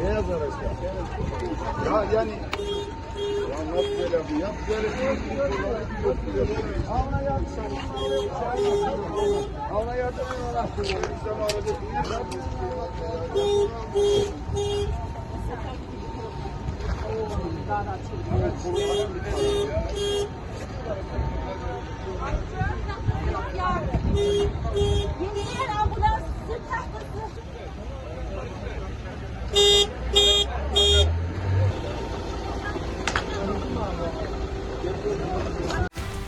Beyaz araçlar. Ya yani ya nasıl böyle bu? Yap böyle bir Ana yatsın. Ana yatsın. Ana yatsın. Evet,